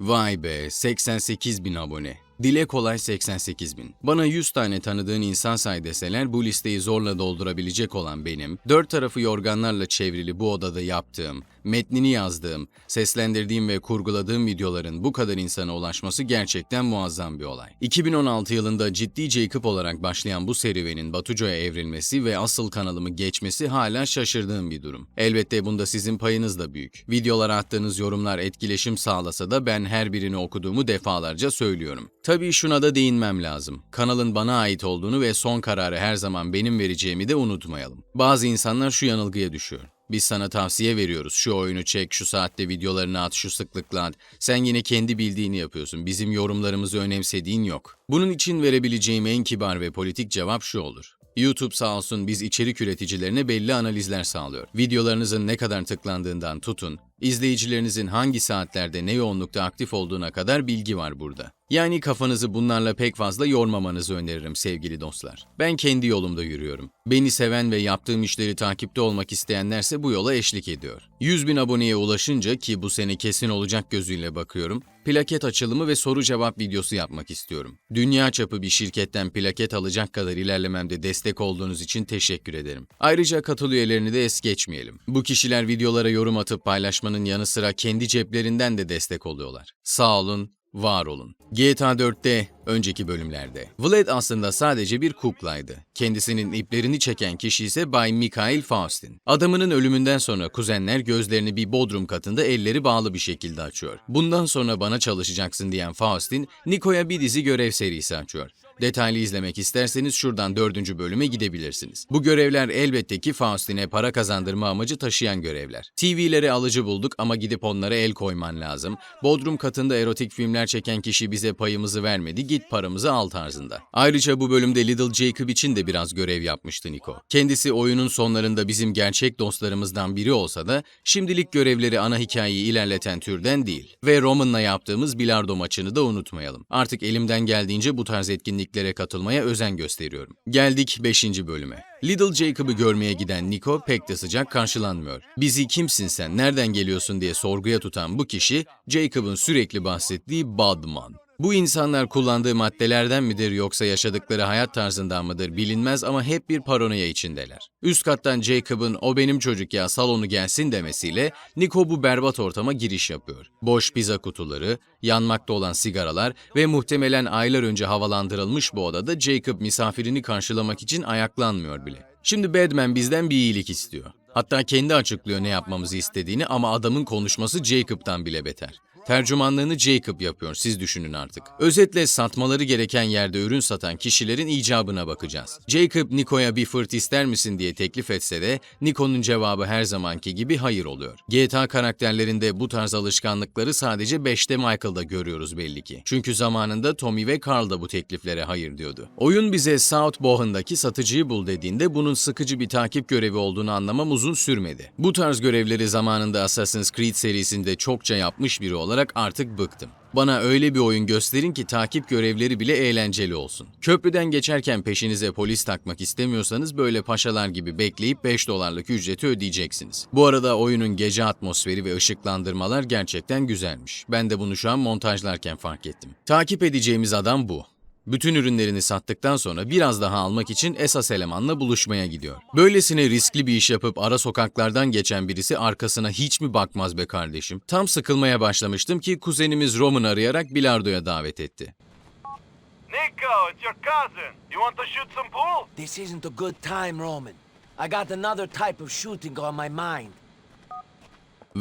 Vay be 88 bin abone. Dile kolay 88 bin. Bana 100 tane tanıdığın insan say deseler bu listeyi zorla doldurabilecek olan benim, dört tarafı yorganlarla çevrili bu odada yaptığım, metnini yazdığım, seslendirdiğim ve kurguladığım videoların bu kadar insana ulaşması gerçekten muazzam bir olay. 2016 yılında ciddi Jacob olarak başlayan bu serüvenin Batuco'ya evrilmesi ve asıl kanalımı geçmesi hala şaşırdığım bir durum. Elbette bunda sizin payınız da büyük. Videolara attığınız yorumlar etkileşim sağlasa da ben her birini okuduğumu defalarca söylüyorum. Tabii şuna da değinmem lazım. Kanalın bana ait olduğunu ve son kararı her zaman benim vereceğimi de unutmayalım. Bazı insanlar şu yanılgıya düşüyor. Biz sana tavsiye veriyoruz. Şu oyunu çek, şu saatte videolarını at, şu sıklıkla at. Sen yine kendi bildiğini yapıyorsun. Bizim yorumlarımızı önemsediğin yok. Bunun için verebileceğim en kibar ve politik cevap şu olur. YouTube sağ olsun biz içerik üreticilerine belli analizler sağlıyor. Videolarınızın ne kadar tıklandığından tutun, izleyicilerinizin hangi saatlerde ne yoğunlukta aktif olduğuna kadar bilgi var burada. Yani kafanızı bunlarla pek fazla yormamanızı öneririm sevgili dostlar. Ben kendi yolumda yürüyorum. Beni seven ve yaptığım işleri takipte olmak isteyenlerse bu yola eşlik ediyor. 100 bin aboneye ulaşınca ki bu sene kesin olacak gözüyle bakıyorum, plaket açılımı ve soru cevap videosu yapmak istiyorum. Dünya çapı bir şirketten plaket alacak kadar ilerlememde destek olduğunuz için teşekkür ederim. Ayrıca katıl üyelerini de es geçmeyelim. Bu kişiler videolara yorum atıp paylaşmanın yanı sıra kendi ceplerinden de destek oluyorlar. Sağ olun, var olun. GTA 4'te, önceki bölümlerde, Vlad aslında sadece bir kuklaydı. Kendisinin iplerini çeken kişi ise Bay Mikhail Faustin. Adamının ölümünden sonra kuzenler gözlerini bir bodrum katında elleri bağlı bir şekilde açıyor. Bundan sonra bana çalışacaksın diyen Faustin, Niko'ya bir dizi görev serisi açıyor. Detaylı izlemek isterseniz şuradan dördüncü bölüme gidebilirsiniz. Bu görevler elbette ki Faustin'e para kazandırma amacı taşıyan görevler. TV'leri alıcı bulduk ama gidip onlara el koyman lazım. Bodrum katında erotik filmler çeken kişi bize payımızı vermedi, git paramızı al tarzında. Ayrıca bu bölümde Little Jacob için de biraz görev yapmıştı Nico. Kendisi oyunun sonlarında bizim gerçek dostlarımızdan biri olsa da şimdilik görevleri ana hikayeyi ilerleten türden değil. Ve Roman'la yaptığımız bilardo maçını da unutmayalım. Artık elimden geldiğince bu tarz etkinliklere katılmaya özen gösteriyorum. Geldik 5. bölüme. Little Jacob'ı görmeye giden Nico pek de sıcak karşılanmıyor. Bizi kimsin sen, nereden geliyorsun diye sorguya tutan bu kişi, Jacob'ın sürekli bahsettiği Badman. Bu insanlar kullandığı maddelerden midir yoksa yaşadıkları hayat tarzından mıdır bilinmez ama hep bir paranoya içindeler. Üst kattan Jacob'ın o benim çocuk ya salonu gelsin demesiyle Nico bu berbat ortama giriş yapıyor. Boş pizza kutuları, yanmakta olan sigaralar ve muhtemelen aylar önce havalandırılmış bu odada Jacob misafirini karşılamak için ayaklanmıyor bile. Şimdi Batman bizden bir iyilik istiyor. Hatta kendi açıklıyor ne yapmamızı istediğini ama adamın konuşması Jacob'tan bile beter. Tercümanlığını Jacob yapıyor, siz düşünün artık. Özetle satmaları gereken yerde ürün satan kişilerin icabına bakacağız. Jacob, Nico'ya bir fırt ister misin diye teklif etse de Nico'nun cevabı her zamanki gibi hayır oluyor. GTA karakterlerinde bu tarz alışkanlıkları sadece 5'te Michael'da görüyoruz belli ki. Çünkü zamanında Tommy ve Carl da bu tekliflere hayır diyordu. Oyun bize South Bohan'daki satıcıyı bul dediğinde bunun sıkıcı bir takip görevi olduğunu anlamam uzun sürmedi. Bu tarz görevleri zamanında Assassin's Creed serisinde çokça yapmış biri olarak artık bıktım. Bana öyle bir oyun gösterin ki takip görevleri bile eğlenceli olsun. Köprüden geçerken peşinize polis takmak istemiyorsanız böyle paşalar gibi bekleyip 5 dolarlık ücreti ödeyeceksiniz. Bu arada oyunun gece atmosferi ve ışıklandırmalar gerçekten güzelmiş. Ben de bunu şu an montajlarken fark ettim. Takip edeceğimiz adam bu. Bütün ürünlerini sattıktan sonra biraz daha almak için esas elemanla buluşmaya gidiyor. Böylesine riskli bir iş yapıp ara sokaklardan geçen birisi arkasına hiç mi bakmaz be kardeşim? Tam sıkılmaya başlamıştım ki kuzenimiz Roman arayarak bilardoya davet etti. Nico, it's your cousin. You want to shoot some pool? This isn't a good time, Roman. I got another type of shooting on my mind.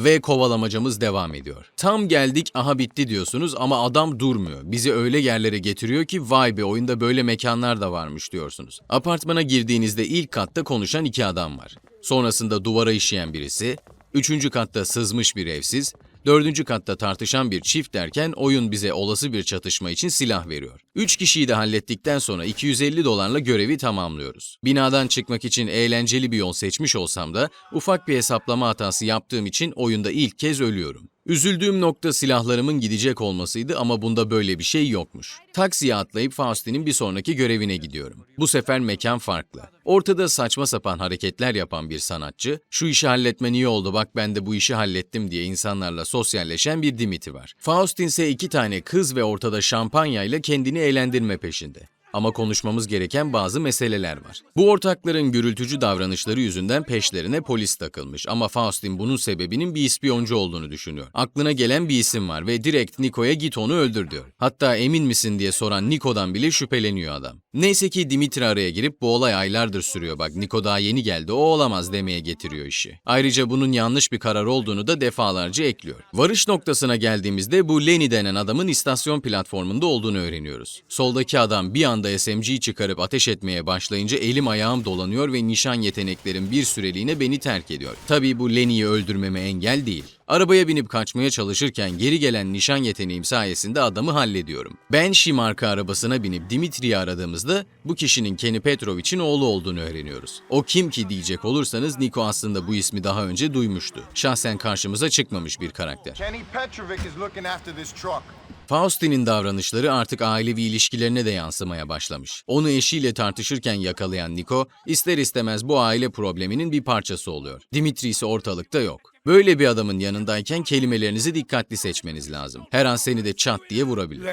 Ve kovalamacamız devam ediyor. Tam geldik aha bitti diyorsunuz ama adam durmuyor. Bizi öyle yerlere getiriyor ki vay be oyunda böyle mekanlar da varmış diyorsunuz. Apartmana girdiğinizde ilk katta konuşan iki adam var. Sonrasında duvara işeyen birisi, üçüncü katta sızmış bir evsiz, dördüncü katta tartışan bir çift derken oyun bize olası bir çatışma için silah veriyor. Üç kişiyi de hallettikten sonra 250 dolarla görevi tamamlıyoruz. Binadan çıkmak için eğlenceli bir yol seçmiş olsam da ufak bir hesaplama hatası yaptığım için oyunda ilk kez ölüyorum. Üzüldüğüm nokta silahlarımın gidecek olmasıydı ama bunda böyle bir şey yokmuş. Taksiye atlayıp Faustin'in bir sonraki görevine gidiyorum. Bu sefer mekan farklı. Ortada saçma sapan hareketler yapan bir sanatçı, şu işi halletmen iyi oldu bak ben de bu işi hallettim diye insanlarla sosyalleşen bir Dimitri var. Faustin ise iki tane kız ve ortada şampanyayla kendini eğlendirme peşinde. Ama konuşmamız gereken bazı meseleler var. Bu ortakların gürültücü davranışları yüzünden peşlerine polis takılmış ama Faustin bunun sebebinin bir ispiyoncu olduğunu düşünüyor. Aklına gelen bir isim var ve direkt Niko'ya git onu öldür diyor. Hatta emin misin diye soran Niko'dan bile şüpheleniyor adam. Neyse ki Dimitri araya girip bu olay aylardır sürüyor bak Niko daha yeni geldi o olamaz demeye getiriyor işi. Ayrıca bunun yanlış bir karar olduğunu da defalarca ekliyor. Varış noktasına geldiğimizde bu Lenny denen adamın istasyon platformunda olduğunu öğreniyoruz. Soldaki adam bir anda SMG'yi çıkarıp ateş etmeye başlayınca elim ayağım dolanıyor ve nişan yeteneklerim bir süreliğine beni terk ediyor. Tabii bu Lenny'yi öldürmeme engel değil. Arabaya binip kaçmaya çalışırken geri gelen nişan yeteneğim sayesinde adamı hallediyorum. Banshee marka arabasına binip Dimitri'yi aradığımızda bu kişinin Kenny Petrovich'in oğlu olduğunu öğreniyoruz. O kim ki diyecek olursanız Niko aslında bu ismi daha önce duymuştu. Şahsen karşımıza çıkmamış bir karakter. Kenny Petrovic is looking after this truck. Faustin'in davranışları artık ailevi ilişkilerine de yansımaya başlamış. Onu eşiyle tartışırken yakalayan Niko, ister istemez bu aile probleminin bir parçası oluyor. Dimitri ise ortalıkta yok. Böyle bir adamın yanındayken kelimelerinizi dikkatli seçmeniz lazım. Her an seni de çat diye vurabilir.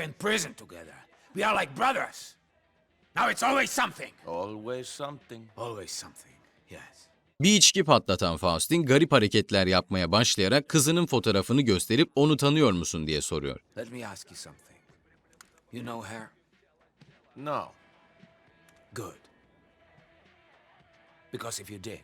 Now it's always something. Always something. Always something. Yes. Bir içki patlatan Faustin garip hareketler yapmaya başlayarak kızının fotoğrafını gösterip onu tanıyor musun diye soruyor. Let me ask you something. You know her? No. Good. Because if you did,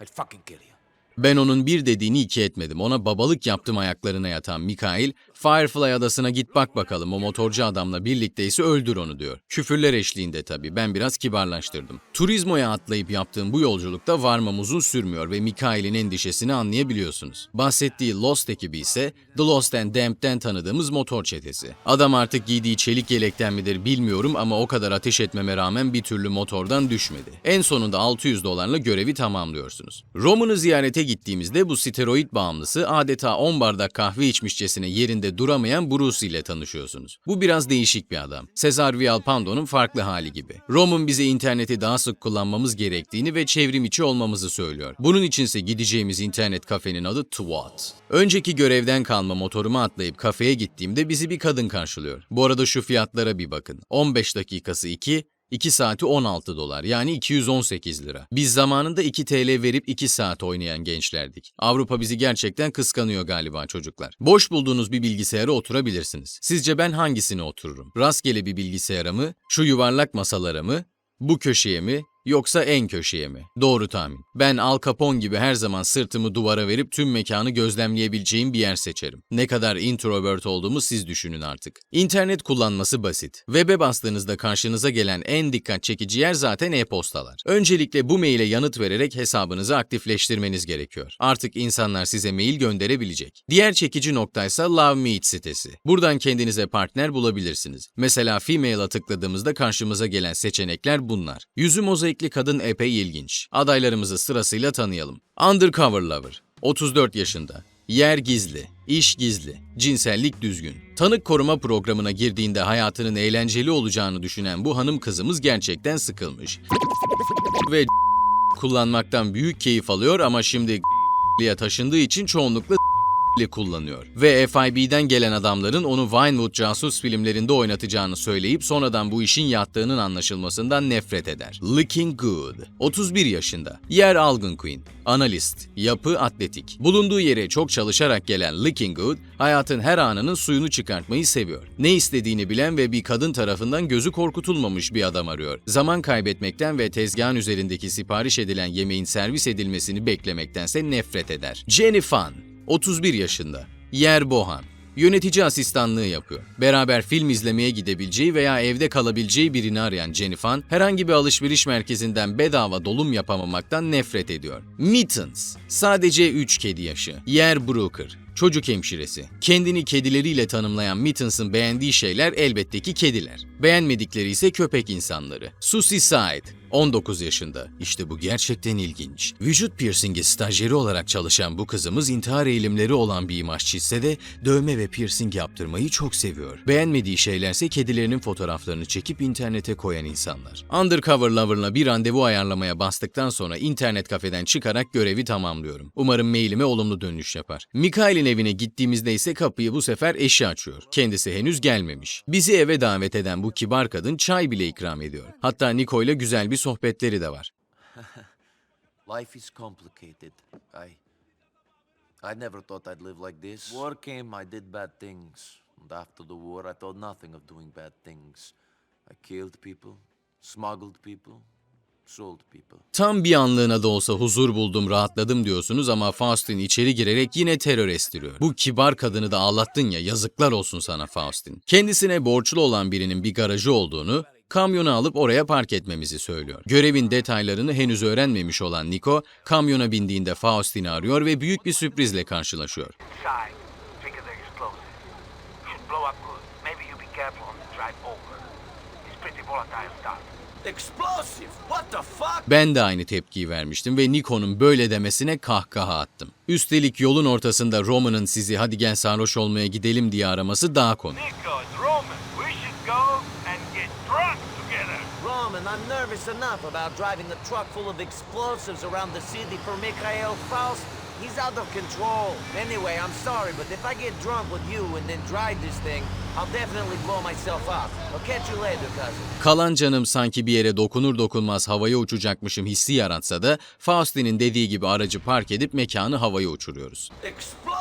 I'd fucking kill you. Ben onun bir dediğini iki etmedim. Ona babalık yaptım ayaklarına yatan Mikail, Firefly adasına git bak bakalım o motorcu adamla birlikteyse öldür onu diyor. Küfürler eşliğinde tabii ben biraz kibarlaştırdım. Turizmo'ya atlayıp yaptığım bu yolculukta varmam uzun sürmüyor ve Mikail'in endişesini anlayabiliyorsunuz. Bahsettiği Lost ekibi ise The Lost and Damned'den tanıdığımız motor çetesi. Adam artık giydiği çelik yelekten midir bilmiyorum ama o kadar ateş etmeme rağmen bir türlü motordan düşmedi. En sonunda 600 dolarla görevi tamamlıyorsunuz. Roman'ı ziyarete gittiğimizde bu steroid bağımlısı adeta 10 bardak kahve içmişçesine yerinde duramayan Bruce ile tanışıyorsunuz. Bu biraz değişik bir adam. Cesar Vialpando'nun farklı hali gibi. Roman bize interneti daha sık kullanmamız gerektiğini ve çevrim içi olmamızı söylüyor. Bunun içinse gideceğimiz internet kafenin adı Twat. Önceki görevden kalma motoruma atlayıp kafeye gittiğimde bizi bir kadın karşılıyor. Bu arada şu fiyatlara bir bakın. 15 dakikası 2, 2 saati 16 dolar yani 218 lira. Biz zamanında 2 TL verip 2 saat oynayan gençlerdik. Avrupa bizi gerçekten kıskanıyor galiba çocuklar. Boş bulduğunuz bir bilgisayara oturabilirsiniz. Sizce ben hangisine otururum? Rastgele bir bilgisayara mı? Şu yuvarlak masalara mı? Bu köşeye mi? Yoksa en köşeye mi? Doğru tahmin. Ben Al Capone gibi her zaman sırtımı duvara verip tüm mekanı gözlemleyebileceğim bir yer seçerim. Ne kadar introvert olduğumu siz düşünün artık. İnternet kullanması basit. Web'e bastığınızda karşınıza gelen en dikkat çekici yer zaten e-postalar. Öncelikle bu maile yanıt vererek hesabınızı aktifleştirmeniz gerekiyor. Artık insanlar size mail gönderebilecek. Diğer çekici noktaysa Love Meet sitesi. Buradan kendinize partner bulabilirsiniz. Mesela Female'a tıkladığımızda karşımıza gelen seçenekler bunlar. Yüzü mozaikli kadın epey ilginç. Adaylarımızı sırasıyla tanıyalım. Undercover Lover. 34 yaşında. Yer gizli, iş gizli, cinsellik düzgün. Tanık koruma programına girdiğinde hayatının eğlenceli olacağını düşünen bu hanım kızımız gerçekten sıkılmış. Ve kullanmaktan büyük keyif alıyor ama şimdi taşındığı için çoğunlukla ile kullanıyor. Ve FIB'den gelen adamların onu Vinewood casus filmlerinde oynatacağını söyleyip sonradan bu işin yattığının anlaşılmasından nefret eder. Looking Good. 31 yaşında. Yer Algon. Analist. Yapı atletik. Bulunduğu yere çok çalışarak gelen Looking Good, hayatın her anının suyunu çıkartmayı seviyor. Ne istediğini bilen ve bir kadın tarafından gözü korkutulmamış bir adam arıyor. Zaman kaybetmekten ve tezgahın üzerindeki sipariş edilen yemeğin servis edilmesini beklemektense nefret eder. Jenny Fan. 31 yaşında. Yer Bohan. Yönetici asistanlığı yapıyor. Beraber film izlemeye gidebileceği veya evde kalabileceği birini arayan Jennifer, herhangi bir alışveriş merkezinden bedava dolum yapamamaktan nefret ediyor. Mittens. Sadece 3 kedi yaşı. Yer Brooker. çocuk hemşiresi. Kendini kedileriyle tanımlayan Mittens'ın beğendiği şeyler elbette ki kediler. Beğenmedikleri ise köpek insanları. Susie Side, 19 yaşında. İşte bu gerçekten ilginç. Vücut piercingi stajyeri olarak çalışan bu kızımız intihar eğilimleri olan bir imaj çizse de dövme ve piercing yaptırmayı çok seviyor. Beğenmediği şeylerse kedilerinin fotoğraflarını çekip internete koyan insanlar. Undercover Lover'la bir randevu ayarlamaya bastıktan sonra internet kafeden çıkarak görevi tamamlıyorum. Umarım mailime olumlu dönüş yapar. Mikael'in evine gittiğimizde ise kapıyı bu sefer eşi açıyor. Kendisi henüz gelmemiş. Bizi eve davet eden bu kibar kadın çay bile ikram ediyor. Hatta Niko ile güzel bir sohbetleri de var. Life is complicated. I. I never thought I'd live like this. War came, I did bad things. And after the war, I thought nothing of doing bad things. I killed people, smuggled people, sold people. Tam bir anlığına da olsa huzur buldum, rahatladım diyorsunuz ama Faustin içeri girerek yine terör estiriyor. Bu kibar kadını da ağlattın ya, yazıklar olsun sana Faustin. Kendisine borçlu olan birinin bir garajı olduğunu, kamyonu alıp oraya park etmemizi söylüyor. Görevin detaylarını henüz öğrenmemiş olan Nico, kamyona bindiğinde Faustin'i arıyor ve büyük bir sürprizle karşılaşıyor. Ben de aynı tepkiyi vermiştim ve Nico'nun böyle demesine kahkaha attım. Üstelik yolun ortasında Roman'ın sizi hadi gel sarhoş olmaya gidelim diye araması daha komik. Nico, it's Roman. We should go and get drunk together. Roman, I'm nervous enough about driving a truck full of explosives around the city for Mikhail Faust. He's out of control. Anyway, I'm sorry, but if I get drunk with you and then drive this thing, I'll definitely blow myself up. I'll catch you later, cousin. Kalan canım sanki bir yere dokunur dokunmaz havaya uçacakmışım hissi yaratsa da Faustin'in dediği gibi aracı park edip mekanı havaya uçuruyoruz. Explosive!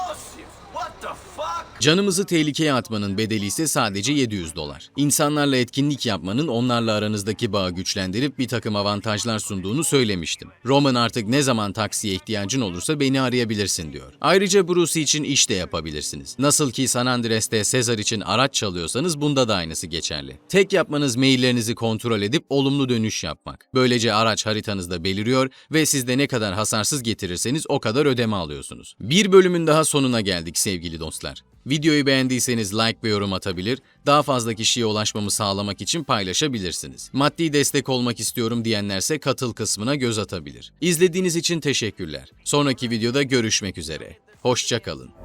Canımızı tehlikeye atmanın bedeli ise sadece 700 dolar. İnsanlarla etkinlik yapmanın onlarla aranızdaki bağı güçlendirip bir takım avantajlar sunduğunu söylemiştim. Roman artık ne zaman taksiye ihtiyacın olursa beni arayabilirsin diyor. Ayrıca Bruce için iş de yapabilirsiniz. Nasıl ki San Andreas'te Sezar için araç çalıyorsanız bunda da aynısı geçerli. Tek yapmanız maillerinizi kontrol edip olumlu dönüş yapmak. Böylece araç haritanızda beliriyor ve siz de ne kadar hasarsız getirirseniz o kadar ödeme alıyorsunuz. Bir bölümün daha sonuna geldik sevgili dostlar. Videoyu beğendiyseniz like ve yorum atabilir, daha fazla kişiye ulaşmamı sağlamak için paylaşabilirsiniz. Maddi destek olmak istiyorum diyenlerse katıl kısmına göz atabilir. İzlediğiniz için teşekkürler. Sonraki videoda görüşmek üzere. Hoşçakalın.